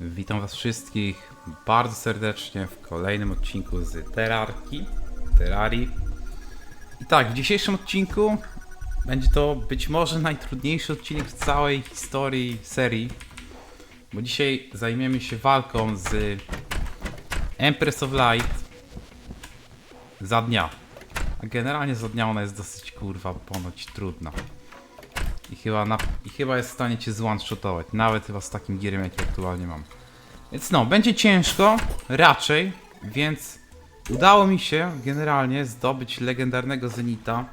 Witam Was wszystkich bardzo serdecznie w kolejnym odcinku z Terrarki, Terrarii. I tak, w dzisiejszym odcinku będzie to być może najtrudniejszy odcinek w całej historii serii, bo dzisiaj zajmiemy się walką z Empress of Light za dnia. A generalnie za dnia ona jest dosyć kurwa ponoć trudna. I chyba, na, chyba jest w stanie cię zone-shotować, nawet chyba z takim gierem jaki aktualnie mam. Więc no, będzie ciężko, raczej, więc udało mi się generalnie zdobyć legendarnego Zenita.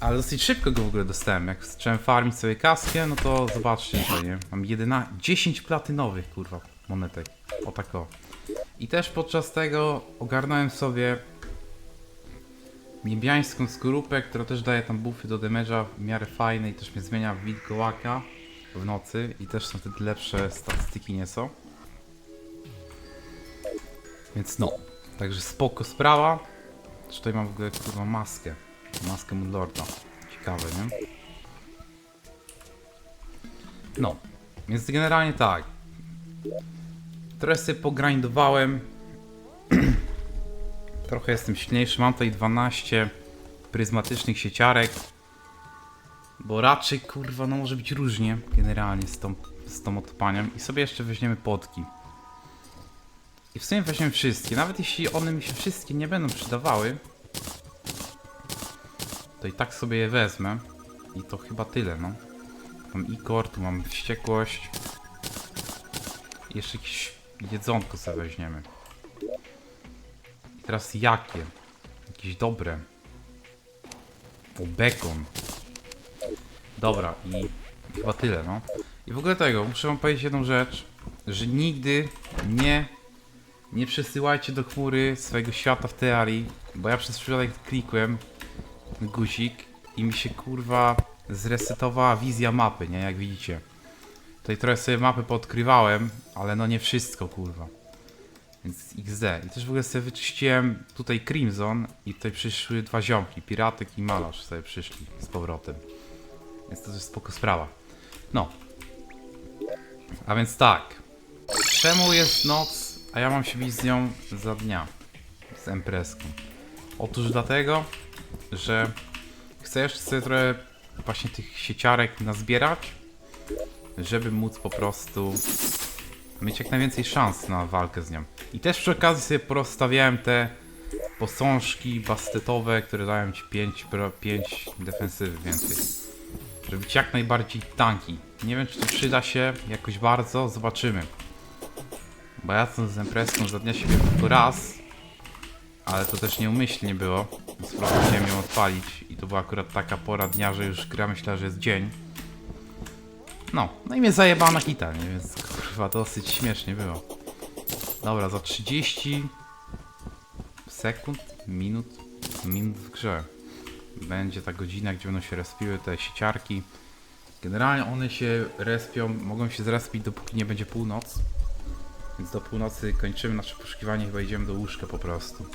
Ale dosyć szybko go w ogóle dostałem. Jak zacząłem farmić sobie kaskę, no to zobaczcie, że nie. Mam 11, 10 platynowych, kurwa, monetek. O tak o. I też podczas tego ogarnąłem sobie niebiańską skorupę, która też daje tam buffy do damage'a w miarę fajne i też mnie zmienia w wilkołaka w nocy i też są wtedy lepsze statystyki nieco. Więc no, także spoko sprawa. Tutaj mam w ogóle kurwa maskę. Maskę Moonlorda. Ciekawe, nie? No, więc generalnie tak. Trochę sobie pogrindowałem. Trochę jestem silniejszy. Mam tutaj 12 pryzmatycznych sieciarek. Bo raczej kurwa, no może być różnie generalnie z tą, z tą odpaniem. I sobie jeszcze weźmiemy potki. I w sumie weźmiemy wszystkie. Nawet jeśli one mi się wszystkie nie będą przydawały, to i tak sobie je wezmę. I to chyba tyle, no. Mam ikor, tu mam wściekłość. I jeszcze jakieś jedzonko sobie weźmiemy. Teraz jakie? Jakieś dobre. O, bekon. Dobra, i chyba tyle, no. I w ogóle tego, muszę wam powiedzieć jedną rzecz, że nigdy nie nie przesyłajcie do chmury swojego świata w teorii, bo ja przez przypadek klikłem guzik i mi się kurwa zresetowała wizja mapy, nie? Jak widzicie. Tutaj trochę sobie mapy podkrywałem, ale no nie wszystko kurwa. Więc XD. I też w ogóle sobie wyczyściłem tutaj Crimson i tutaj przyszły dwa ziomki, Piratek i Malarz sobie przyszli z powrotem. Więc to jest spoko sprawa. No. A więc tak. Czemu jest noc, a ja mam się bić z nią za dnia? Z Empreską. Otóż dlatego, że chcę jeszcze sobie trochę właśnie tych sieciarek nazbierać, żeby móc po prostu mieć jak najwięcej szans na walkę z nią. I też przy okazji sobie porozstawiałem te posążki bastetowe, które dają ci 5, 5 defensywy więcej. Żeby być jak najbardziej tanki. Nie wiem czy to przyda się jakoś bardzo, zobaczymy. Bo ja z imprezką za dnia się tylko raz, ale to też nieumyślnie było. Więc próbowałem ją odpalić i to była akurat taka pora dnia, że już gra myślała, że jest dzień. No, no i mnie zajebała na hita, nie? Więc kurwa dosyć śmiesznie było. Dobra, za 30 sekund, minut, minut w grze. Będzie ta godzina, gdzie będą się respiły te sieciarki. Generalnie one się respią, mogą się zrespić dopóki nie będzie północ. Więc do północy kończymy nasze poszukiwanie, chyba idziemy do łóżka po prostu.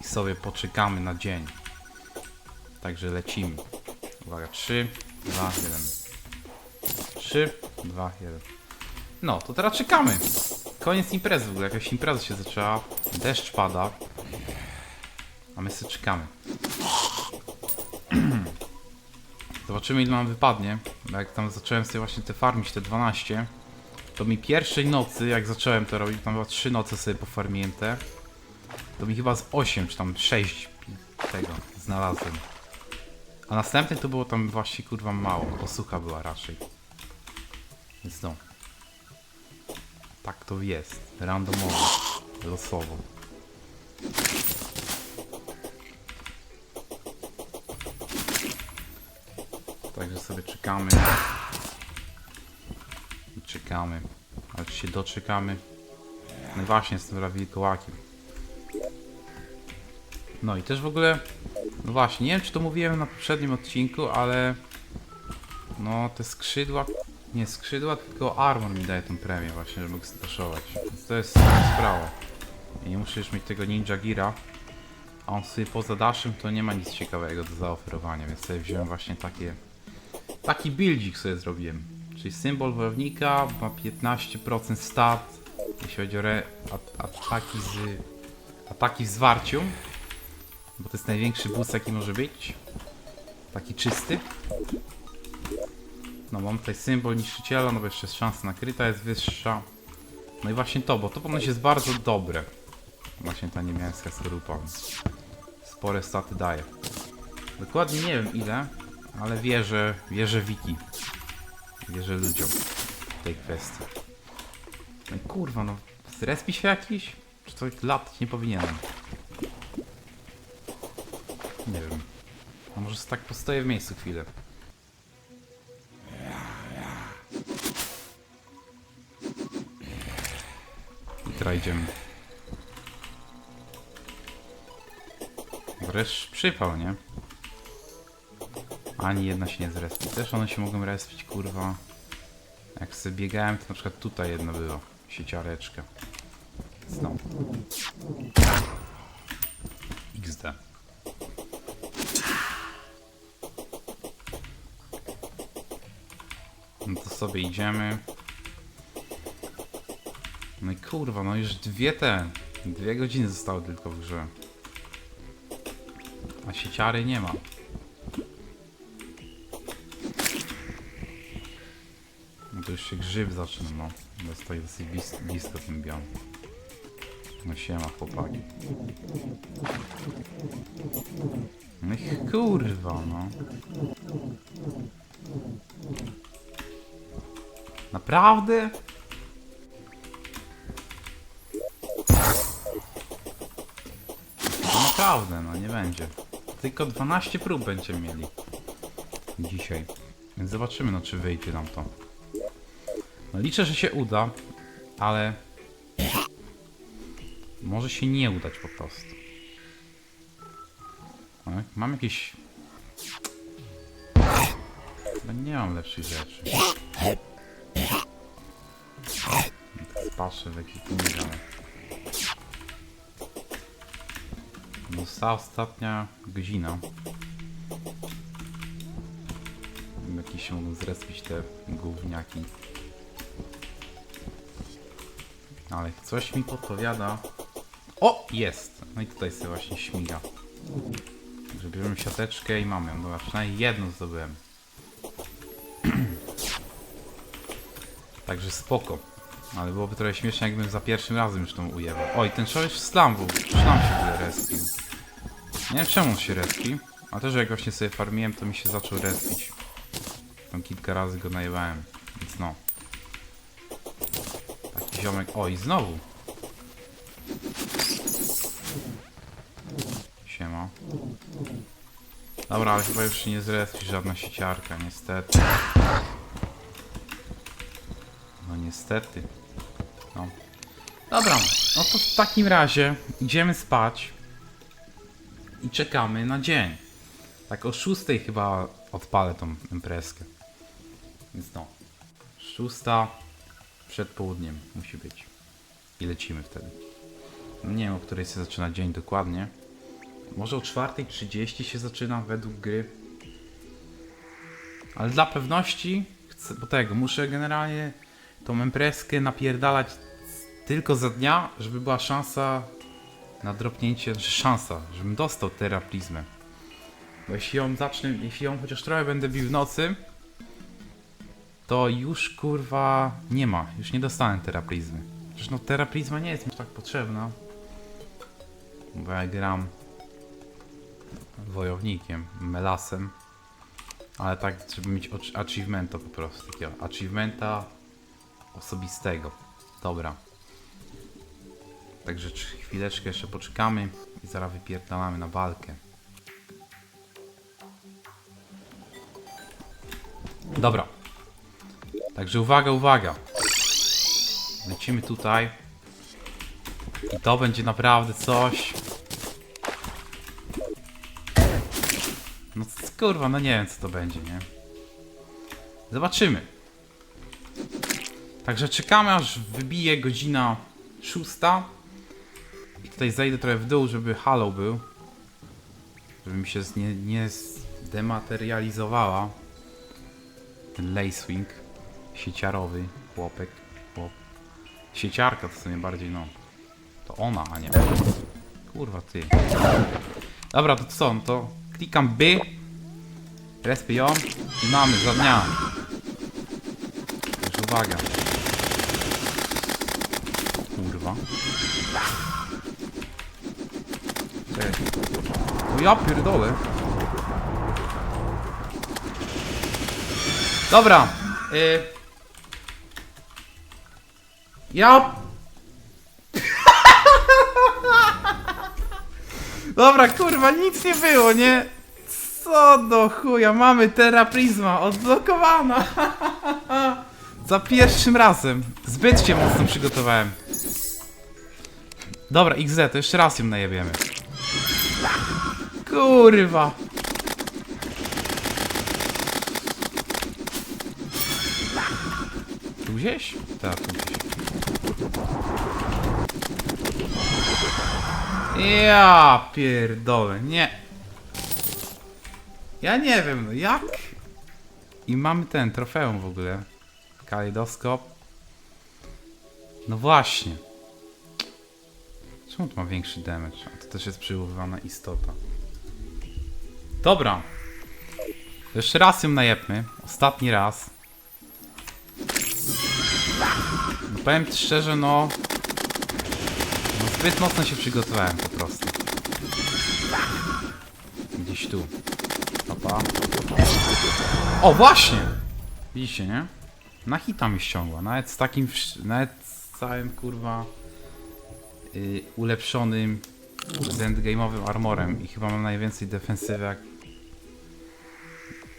I sobie poczekamy na dzień. Także lecimy. Uwaga, 3, 2, 1. 3, 2, 1. No, to teraz czekamy. Koniec imprezy w ogóle, jakaś impreza się zaczęła. Deszcz pada. A my sobie czekamy. Zobaczymy ile nam wypadnie. Jak tam zacząłem sobie właśnie te farmić, te 12, to mi pierwszej nocy, jak zacząłem to robić, tam chyba 3 noce sobie pofarmiłem te, to mi chyba z 8 czy tam 6 tego znalazłem. A następny to było tam właśnie kurwa mało, bo sucha była raczej. Więc no. Tak to jest. Randomowo. Losowo. Także sobie czekamy. I czekamy. Ale czy się doczekamy? No właśnie z tym wilkołakiem. No i też w ogóle, no właśnie, nie wiem czy to mówiłem na poprzednim odcinku, ale no te skrzydła, nie skrzydła, tylko armor mi daje tą premię właśnie, żeby mógł staszować. Więc to jest sprawa. I nie już mieć tego ninja gira, a on sobie poza daszem to nie ma nic ciekawego do zaoferowania, więc sobie wziąłem właśnie takie, taki buildzik sobie zrobiłem. Czyli symbol wojownika ma 15% stat, jeśli chodzi o re, at, ataki z ataki w zwarciu. Bo to jest największy boost jaki może być. Taki czysty. No mam tutaj symbol niszczyciela, no bo jeszcze jest szansa nakryta jest wyższa. No i właśnie to, bo to ponoć jest bardzo dobre. Właśnie ta niemiecka skorupa. Spore staty daje. Dokładnie nie wiem ile, ale wierzę, wierzę Wiki. Wierzę ludziom w tej kwestii. No i kurwa, no zrespi się jakiś? Czy to latać nie powinienem? Nie wiem. A może tak postoję w miejscu chwilę. I teraz idziemy. Wreszcie przypał, nie? Ani jedna się nie zrespi. Też one się mogą respić, kurwa. Jak sobie biegałem, to na przykład tutaj jedno było. Sieciareczka. Znowu. XD. Sobie idziemy. No i kurwa, no już dwie te. Dwie godziny zostały tylko w grze. A sieciary nie ma. No to już się grzyb zaczyna, no. Stoi dosyć blisko, tym biom. No siema chłopaki. No kurwa, no. Naprawdę? Naprawdę, no nie będzie. Tylko 12 prób będziemy mieli. Dzisiaj. Więc zobaczymy, no czy wyjdzie nam to. No liczę, że się uda, ale może się nie udać po prostu. Mam jakieś... Chyba nie mam lepszych rzeczy. Patrzę w ekwipunku, ale... Została ostatnia godzina. Jakieś się mogą zrespić te gówniaki. Ale coś mi podpowiada. O! Jest! No i tutaj sobie właśnie śmiga. Także bierzemy siateczkę i mamy ją. Dobra, przynajmniej jedną zdobyłem. Także spoko. Ale byłoby trochę śmiesznie, jakbym za pierwszym razem już tą ujęwał. Oj, ten człowiek slam był. Się w ogóle respił. Nie wiem czemu on się respi. A też jak właśnie sobie farmiłem, to mi się zaczął respić. Tam kilka razy go najebałem. Więc no. Taki ziomek. Oj, znowu. Siema. Dobra, ale chyba już się nie zrespi żadna sieciarka, niestety. No niestety. No. Dobra, no to w takim razie idziemy spać i czekamy na dzień. Tak o 6 chyba odpalę tą imprezkę. Więc no. 6 przed południem musi być. I lecimy wtedy. Nie wiem o której się zaczyna dzień dokładnie. Może o 4.30 się zaczyna według gry. Ale dla pewności chcę, bo tego, muszę generalnie tą imprezkę napierdalać tylko za dnia, żeby była szansa na dropnięcie, znaczy szansa, żebym dostał teraplizmę. Bo jeśli ją zacznę, jeśli ją chociaż trochę będę bił w nocy, to już kurwa nie ma, już nie dostanę teraplizmy. Przecież no teraplizma nie jest mi tak potrzebna. Bo ja gram wojownikiem, melasem. Ale tak, żeby mieć achievementa po prostu, takiego achievementa osobistego. Dobra. Także chwileczkę jeszcze poczekamy i zaraz wypierdalamy na walkę. Dobra. Także uwaga, uwaga. Lecimy tutaj. I to będzie naprawdę coś. No kurwa, no nie wiem co to będzie, nie? Zobaczymy. Także czekamy aż wybije godzina szósta. Tutaj zejdę trochę w dół, żeby halo był. Żeby mi się nie, nie zdematerializowała. Ten Lacewing. sieciarowy chłopek. Chłop. Sieciarka to w sumie bardziej, no. To ona, a nie. Kurwa, ty. Dobra, to co? To klikam B. Respię ją i mamy za dnia. Już uwaga. Kurwa. Cześć. O ja pierdolę. Dobra. Y... Ja... Dobra, kurwa, nic nie było, nie? Co do chuja, mamy Terra Prisma odblokowana. Za pierwszym razem. Zbyt się mocno przygotowałem. Dobra, XZ, to jeszcze raz ją najebiemy. Kurwa. Tu gdzieś? Tak, tu gdzieś. Ja pierdolę, nie. Ja nie wiem, no jak? I mamy ten trofeum w ogóle. Kalejdoskop. No właśnie. Czemu to ma większy damage? A to też jest przywoływana istota. Dobra. Jeszcze raz ją najepmy. Ostatni raz. No powiem ci szczerze, no... No zbyt mocno się przygotowałem po prostu. Gdzieś tu. Opa. O, właśnie! Widzicie, nie? Na hita mi ściągła. Nawet z takim... Nawet z całym, kurwa... Yy, ulepszonym z endgame'owym armorem i chyba mam najwięcej defensywy jak...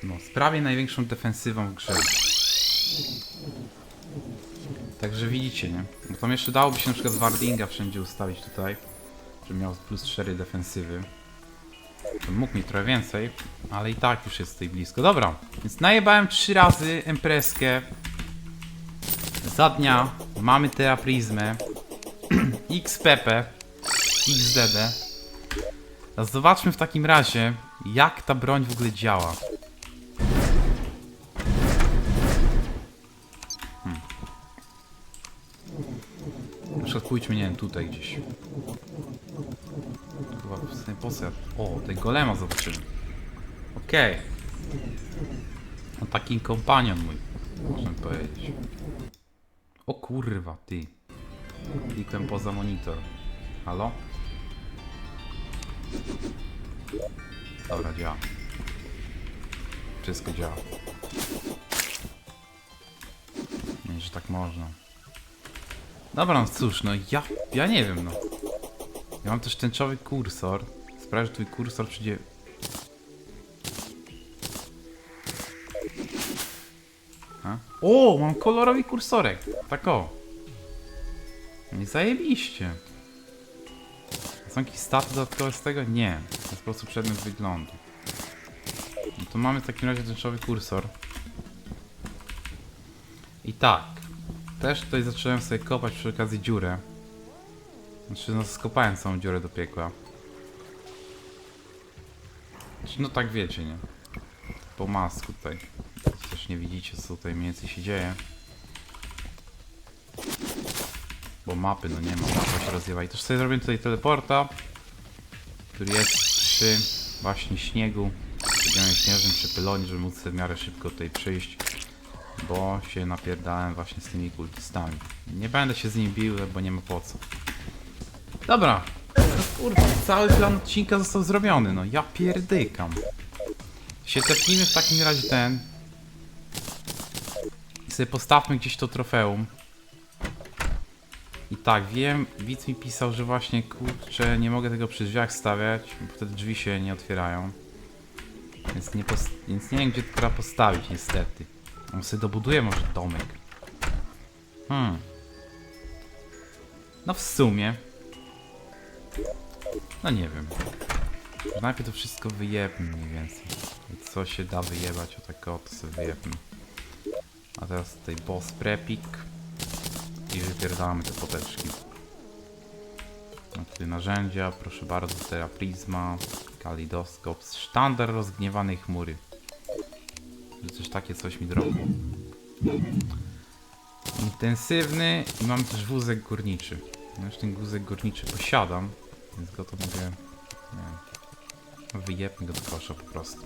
No, z prawie największą defensywą w grze. Także widzicie, nie? No to jeszcze dałoby się na przykład Wardinga wszędzie ustawić tutaj, żeby miał plus 4 defensywy. To mógł mieć trochę więcej, ale i tak już jest tutaj blisko. Dobra, więc najebałem 3 razy imprezkę. Za dnia mamy Terra Prismę, XPP, XDD. A zobaczmy w takim razie, jak ta broń w ogóle działa. Na przykład nie wiem, tutaj gdzieś. Chyba w sumie po. O, tej golema zobaczymy. Okej. No taki kompanion mój, można powiedzieć. O kurwa, ty. Klikłem poza monitor. Halo? Dobra, działa. Wszystko działa. Nie, że tak można. Dobra, no cóż, no ja, ja nie wiem, no. Ja mam też tęczowy kursor. Sprawię, że twój kursor przyjdzie... O, mam kolorowy kursorek. Tak o. Nie zajebiście. Są jakieś staty dodatkowe z tego? Nie. To jest po prostu przedmiot wyglądu. No to mamy w takim razie tęczowy kursor. I tak. Też tutaj zacząłem sobie kopać przy okazji dziurę. Znaczy, no skopałem całą dziurę do piekła. Znaczy, No tak wiecie, nie? Po masku tutaj. Też nie widzicie, co tutaj mniej więcej się dzieje. Bo mapy, no nie ma, mapa się rozjewa. I też sobie zrobię tutaj teleporta, który jest przy właśnie śniegu, białym śnieżnym, przy pylonie, żeby móc sobie w miarę szybko tutaj przyjść bo się napierdałem właśnie z tymi kultystami. Nie będę się z nimi bił, bo nie ma po co. Dobra. No kurwa, cały plan odcinka został zrobiony, no ja pierdykam. Się tepnijmy w takim razie ten. I sobie postawmy gdzieś to trofeum. I tak, wiem, widz mi pisał, że właśnie kurczę, nie mogę tego przy drzwiach stawiać, bo wtedy drzwi się nie otwierają. Więc nie, więc nie wiem, gdzie to postawić, niestety. On sobie dobuduje może domek. Hmm. No w sumie. No nie wiem. Najpierw to wszystko wyjebmy mniej więcej. Co się da wyjebać o tak o, to sobie wyjebmy. A teraz tutaj boss prepik. I wypierdalamy te poteczki. No tutaj narzędzia, proszę bardzo, Terra Prisma, Kalidoskop, sztandar rozgniewanej chmury że coś takie coś mi drogło. intensywny i mam też wózek górniczy. Ja już ten wózek górniczy posiadam, więc go to mogę, nie wyjebmy go do kosza po prostu.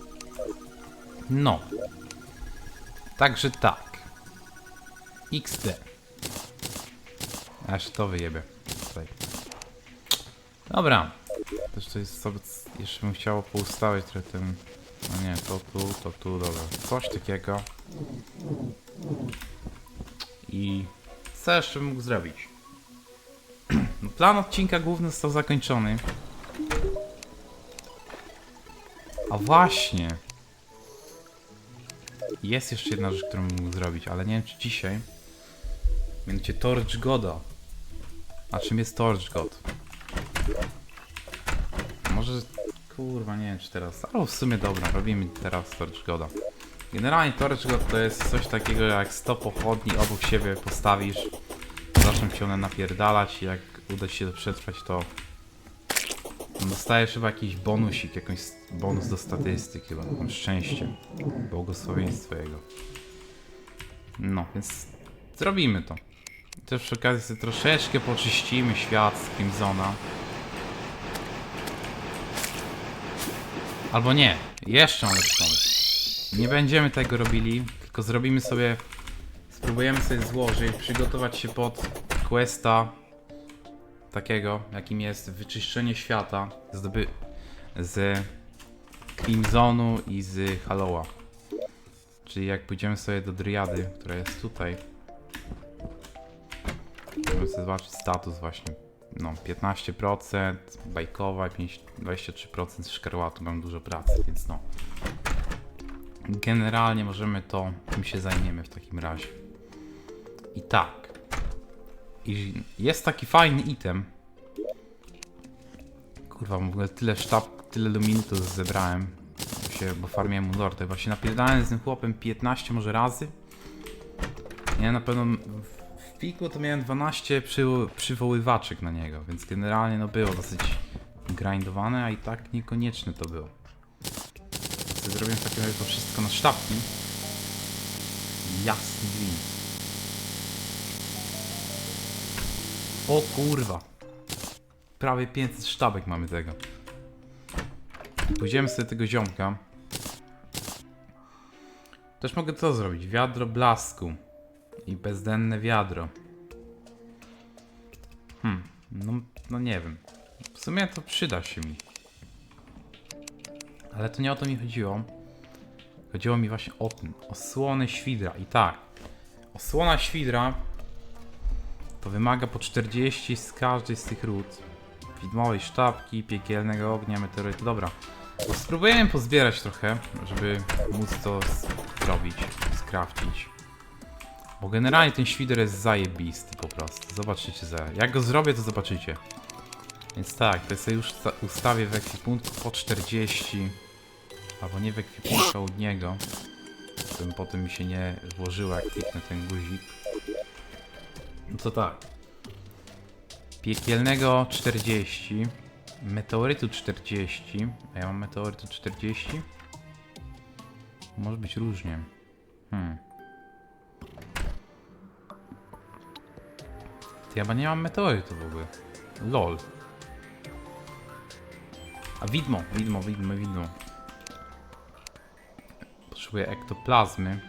No. Także tak. XD. Aż to wyjebie. Tutaj. Dobra. Też to jest sobie, jeszcze bym chciał poustawiać trochę ten, no nie, to tu, to tu, dobra. Coś takiego. I co jeszcze bym mógł zrobić? No, Plan odcinka główny został zakończony. A właśnie. Jest jeszcze jedna rzecz, którą mógł zrobić, ale nie wiem czy dzisiaj. Mianowicie Torch Goda. A czym jest Torch God? Może... Kurwa, nie wiem czy teraz... Ale w sumie dobra, robimy teraz Torch Goda. Generalnie Torch God to jest coś takiego jak 100 pochodni obok siebie postawisz. Zaczną ci one napierdalać i jak uda ci się przetrwać to... Dostajesz chyba jakiś bonusik, jakąś bonus do statystyk chyba, tam szczęście. Błogosławieństwo jego. No, więc zrobimy to. Też przy okazji sobie troszeczkę poczyścimy świat z Crimsona. Albo nie, jeszcze mam lepszy pomysł. Nie będziemy tego robili, tylko zrobimy sobie... Spróbujemy sobie złożyć, przygotować się pod questa takiego, jakim jest wyczyszczenie świata zdoby z Crimsonu i z Hallowa. Czyli jak pójdziemy sobie do Dryady, która jest tutaj, Możemy sobie zobaczyć status właśnie. No, 15%, bajkowa, 5 23% szkarłatu, mam dużo pracy, więc no. Generalnie możemy to, tym się zajmiemy w takim razie. I tak. I jest taki fajny item. Kurwa, w ogóle tyle sztab, tyle luminitów zebrałem. Bo Się, bo farmiłem mu lordę. Właśnie napierdałem z tym chłopem 15 może razy. Nie, na pewno piku to miałem 12 przy, przywoływaczek na niego, więc generalnie no było dosyć grindowane, a i tak niekonieczne to było. Zrobiłem w takim razie to wszystko na sztabki. Jasny gwint. O kurwa. Prawie 500 sztabek mamy tego. Pójdziemy sobie tego ziomka. Też mogę to zrobić. Wiadro blasku. I bezdenne wiadro. Hmm, no, no nie wiem. W sumie to przyda się mi. Ale to nie o to mi chodziło. Chodziło mi właśnie o tym. Osłony świdra. I tak. Osłona świdra to wymaga po 40 z każdej z tych ród. Widmowej sztabki, piekielnego ognia, meteorytu. Dobra. Spróbujemy pozbierać trochę, żeby móc to zrobić, skrafcić. Bo generalnie ten świder jest zajebisty po prostu. Zobaczycie za. Jak go zrobię, to zobaczycie. Więc tak, to sobie już sta- ustawię w ekwipunku po 40. Albo nie w ekwipunku, od niego. Żeby potem mi się nie włożyło, jak kliknę ten guzik. No to tak. Piekielnego 40. Meteorytu 40. A ja mam meteorytu 40? Może być różnie. Hmm. Ty, ja chyba nie mam meteorytu w ogóle. LOL. A widmo, widmo, widmo, widmo. Potrzebuję ektoplazmy.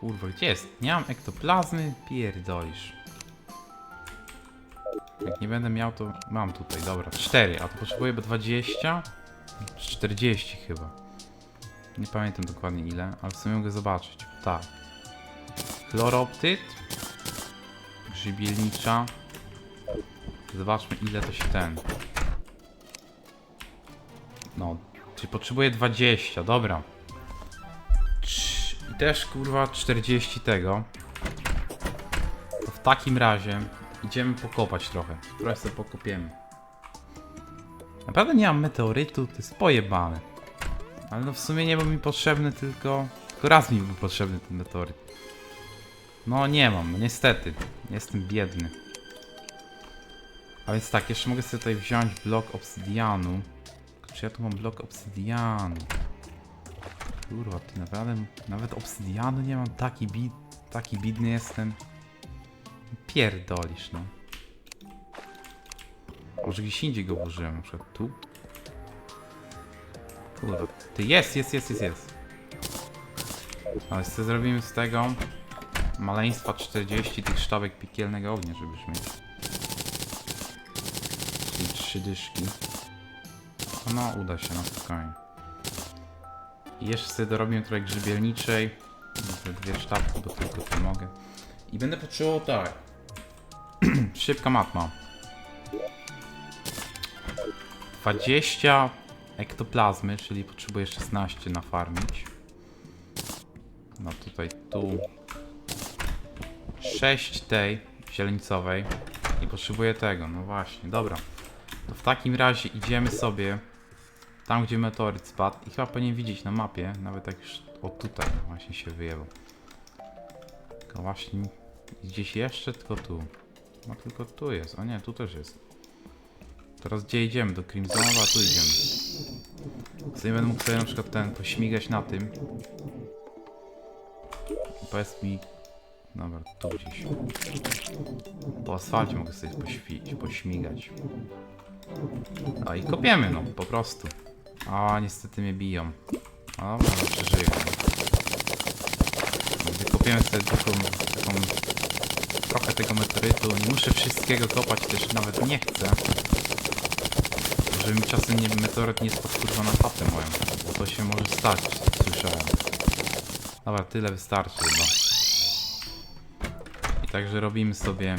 Kurwa, gdzie jest? Nie mam ektoplazmy? Pierdolisz. Jak nie będę miał, to mam tutaj, dobra. 4, a to potrzebuję bo 20? 40 chyba. Nie pamiętam dokładnie ile, ale w sumie mogę zobaczyć. Tak. Chloroptyt. Grzybielnicza. Zobaczmy ile to się ten. No, czyli potrzebuję 20, dobra. I też kurwa 40 tego. To w takim razie idziemy pokopać trochę. Trochę sobie pokopiemy. Naprawdę nie mam meteorytu, to jest pojebane. Ale no w sumie nie był mi potrzebny tylko... Tylko raz mi był potrzebny ten meteoryt. No nie mam, niestety. Jestem biedny. A więc tak, jeszcze mogę sobie tutaj wziąć blok obsydianu. Czy ja tu mam blok obsydianu? Kurwa, ty naprawdę... Nawet obsydianu nie mam, taki bid... Taki bidny jestem. pierdolisz, no. Może gdzieś indziej go włożyłem, na przykład tu? Kurwa, ty jest, jest, jest, jest, jest. Ale co zrobimy z tego? Maleństwa 40 tych sztabek piekielnego ognia, żebyś mieć. Czyli trzy dyszki. No, uda się, na spokojnie. Jeszcze sobie dorobimy trochę grzybielniczej. Te dwie sztabki, bo tylko to mogę. I będę potrzebował tak. Szybka matma. 20 ektoplazmy, czyli potrzebuję 16 nafarmić. No tutaj tu 6 tej zielenicowej i potrzebuję tego, no właśnie, dobra. To w takim razie idziemy sobie tam, gdzie meteoryt spadł i chyba powinien widzieć na mapie, nawet jak już o tutaj właśnie się wyjęło. Tylko właśnie gdzieś jeszcze, tylko tu. No tylko tu jest, a nie, tu też jest. Teraz gdzie idziemy? Do Crimsona, a tu idziemy. Sobie będę mógł sobie na przykład ten pośmigać na tym. Powiedz mi... Dobra, tu gdzieś. Po asfalcie mogę sobie poświć, pośmigać. A i kopiemy, no, po prostu. A niestety mnie biją. A dobra, no, przeżyję. Wykopiemy sobie taką, taką trochę tego meteorytu. Nie muszę wszystkiego kopać, też nawet nie chcę. Żeby mi czasem nie, meteoryt nie spadł na chatę moją. Bo to się może stać, słyszałem. Dobra, tyle wystarczy chyba. Także robimy sobie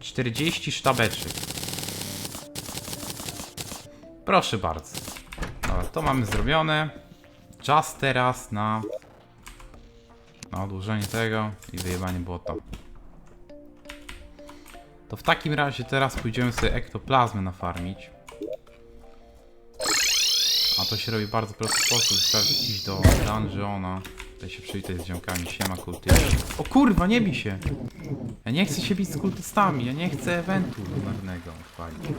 40 sztabeczek. Proszę bardzo. Dobra, to mamy zrobione. Czas teraz na, na odłożenie tego i wyjebanie błota. To w takim razie teraz pójdziemy sobie ektoplazmy nafarmić. A to się robi w bardzo prosty sposób. Wystarczy iść do dungeona. Tutaj się przywitać z ziomkami. Siema kultyści. O kurwa, nie bij się! Ja nie chcę się bić z kultystami. Ja nie chcę eventu lunarnego odpalić.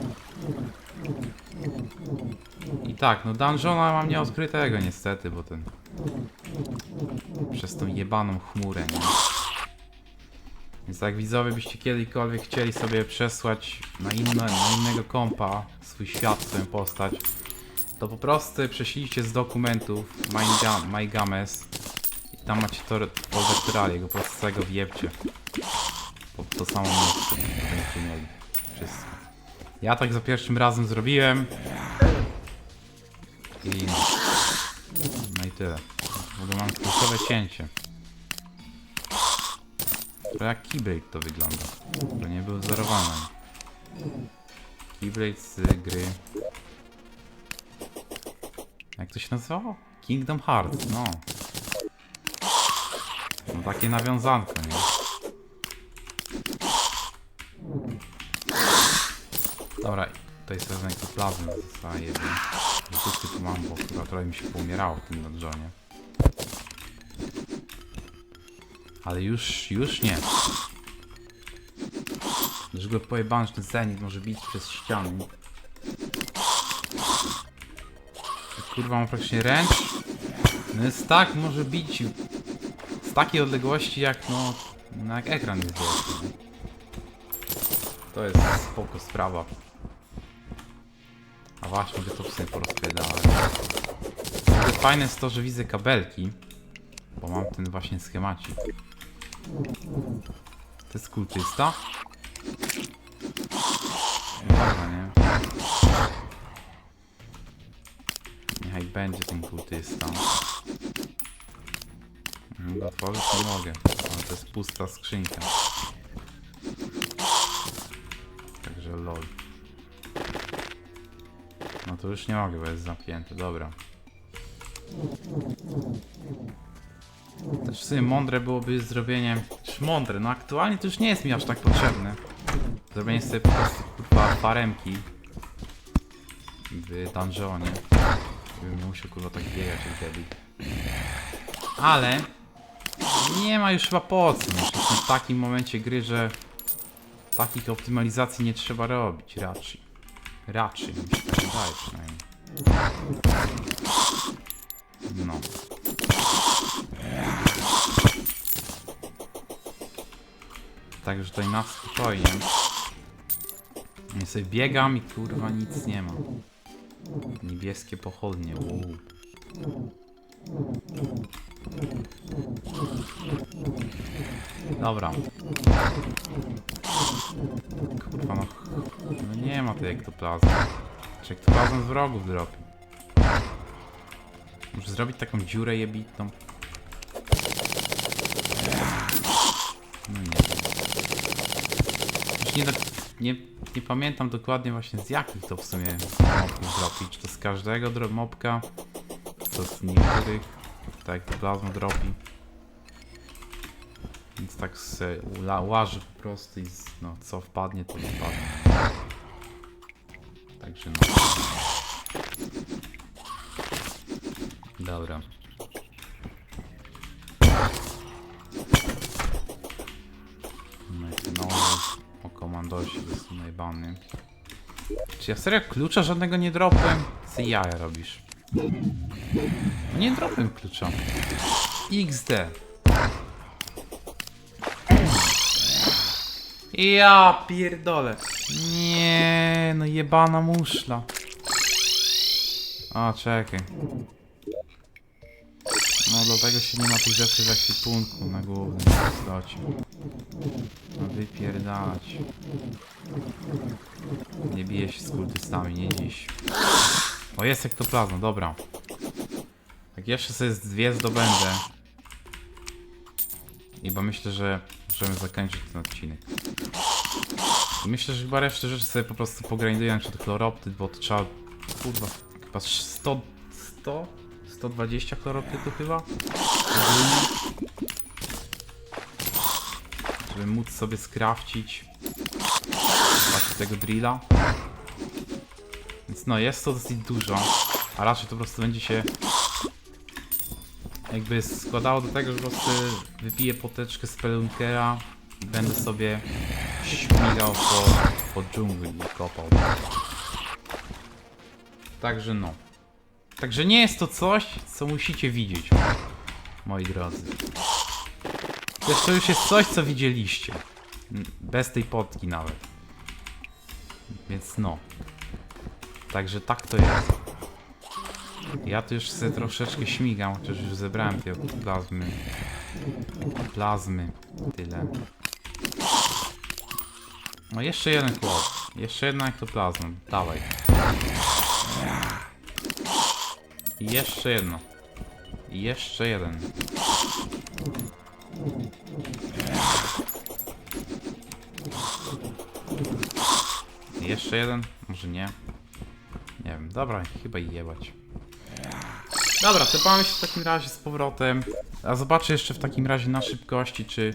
I tak, no dungeona mam nieodkrytego niestety, bo ten... Przez tą jebaną chmurę, nie? Więc jak widzowie byście kiedykolwiek chcieli sobie przesłać na, inne, na innego kompa swój świat, swoją postać, to po prostu prześlijcie z dokumentów MyGam- MyGames tam macie to folder go po prostu wjebcie. Po to samo miejsce będziecie mieli. Wszystko. Ja tak za pierwszym razem zrobiłem. I... No i tyle. W ogóle mam kluczowe cięcie. To jak Keyblade to wygląda. To nie był wzorowany. Keyblade z gry. Jak to się nazywało? Kingdom Hearts, no. No takie nawiązanko, nie? Dobra, tutaj sobie wezmę to plazmy zostaje jeden. Rzeczy tu mam, bo chyba trochę mi się poumierało w tym dungeonie. Ale już, już nie. Już go pojebałem, że ten zenit może bić przez ściany. Kurwa, mam praktycznie ręcz. No jest tak, może bić z takiej odległości jak no, no jak ekran jest wielki. To jest spoko sprawa. A właśnie, to w sobie porozpierdalać. Fajne jest to, że widzę kabelki. Bo mam ten właśnie schemacik. To jest kultysta? Nie? Niechaj będzie ten kultysta. Go otworzyć nie mogę, ale to jest pusta skrzynka. Także lol. No to już nie mogę, bo jest zamknięte, dobra. Też w sumie mądre byłoby zrobienie... Mądre, no aktualnie to już nie jest mi aż tak potrzebne. Zrobienie sobie po prostu kurwa faremki w dungeonie. Nie musiał kurwa tak biegać jak debil. Ale nie ma już chyba po co. No, w takim momencie gry, że takich optymalizacji nie trzeba robić raczej. Raczej, mi się tak wydaje przynajmniej. No. Także tutaj na spokojnie. Ja sobie biegam i kurwa nic nie ma. Niebieskie pochodnie. Uuu. Dobra. Kurwa no. No nie ma tej ektoplazmy. Czy ektoplazm z wrogów dropi? Może zrobić taką dziurę jebitną? No nie. Już nie, do, nie, nie pamiętam dokładnie właśnie z jakich to w sumie mobków dropi. Czy to z każdego? Czy to z niektórych? Tak, plazma dropi. Więc tak se łaży po prostu i z, no, co wpadnie, to wpadnie. Także no. Dobra. No i ten o komandosie jest najbany. Czy ja serio klucza żadnego nie dropłem? Co jaja robisz? Nie dropłem klucza. XD. Ja pierdolę. Nie, no jebana muszla. A, czekaj. No dlatego się nie ma tych rzeczy w ekwipunku na głównym slocie. No wypierdalać. Nie bije się z kultystami, nie dziś. O, jest ektoplazma, dobra. Jak jeszcze sobie dwie zdobędę. I bo myślę, że możemy zakończyć ten odcinek. I myślę, że chyba resztę rzeczy sobie po prostu pogrinduję czy to chloroptyt, bo to trzeba, kurwa, chyba 100, 100, 120 chloroptytu chyba? Żeby móc sobie skrafcić właśnie tego drilla. Więc no, jest to dosyć dużo, a raczej to po prostu będzie się jakby składało do tego, że po prostu wypiję poteczkę z pelunkera i będę sobie śmigał po, po dżungli i kopał. Także no. Także nie jest to coś, co musicie widzieć, moi drodzy. To już jest coś, co widzieliście. Bez tej potki nawet. Więc no. Także tak to jest. Ja tu już sobie troszeczkę śmigam, chociaż już zebrałem tej plazmy. Plazmy. Tyle. No jeszcze jeden chłop. Jeszcze jedna ektoplazma. Dawaj. I jeszcze jedno. I jeszcze jeden. I jeszcze jeden? Może nie. Dobra, chyba jebać. Dobra, tepamy się w takim razie z powrotem. A zobaczę jeszcze w takim razie na szybkości, czy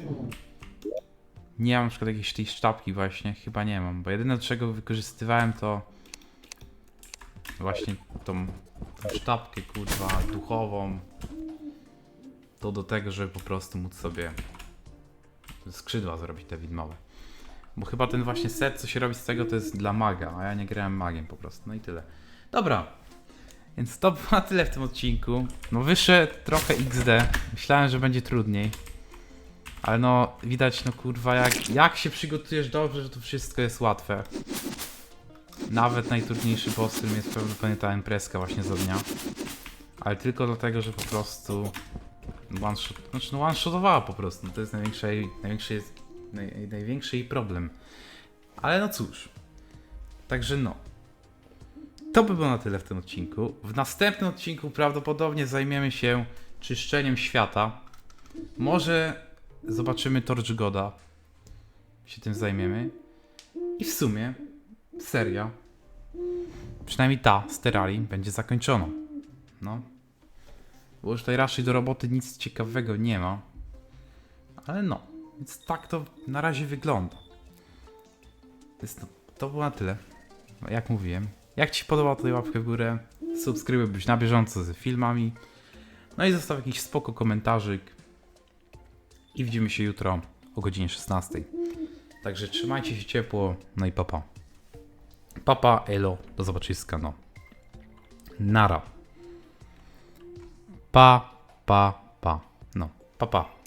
nie mam na przykład jakiejś tej sztabki właśnie. Chyba nie mam, bo jedyne czego wykorzystywałem to właśnie tą, tą sztabkę kurwa duchową. To do tego, żeby po prostu móc sobie skrzydła zrobić te widmowe. Bo chyba ten właśnie set, co się robi z tego, to jest dla maga, a ja nie grałem magiem po prostu. No i tyle. Dobra, więc to na tyle w tym odcinku. No wyszedł trochę XD. Myślałem, że będzie trudniej. Ale no, widać, no kurwa, jak, jak się przygotujesz dobrze, że to wszystko jest łatwe. Nawet najtrudniejszy boss, którym jest prawdopodobnie ta imprezka właśnie za dnia. Ale tylko dlatego, że po prostu one shot, znaczy no one shotowała po prostu. No to jest największy, największy, naj, największy jej problem. Ale no cóż. Także no. To by było na tyle w tym odcinku. W następnym odcinku prawdopodobnie zajmiemy się czyszczeniem świata. Może zobaczymy Torch Goda. Się tym zajmiemy. I w sumie seria, przynajmniej ta z Terrarii, będzie zakończona. No. Bo już tutaj raczej do roboty nic ciekawego nie ma. Ale no. Więc tak to na razie wygląda. Więc to, to było na tyle. Jak mówiłem. Jak Ci się podoba, to daj łapkę w górę. Subskrybuj, być na bieżąco z filmami. No i zostaw jakiś spoko komentarzyk. I widzimy się jutro o godzinie 16. Także trzymajcie się ciepło. No i papa. Papa, elo. Do zobaczyska, no. Nara. Pa, pa, pa. No, pa, pa.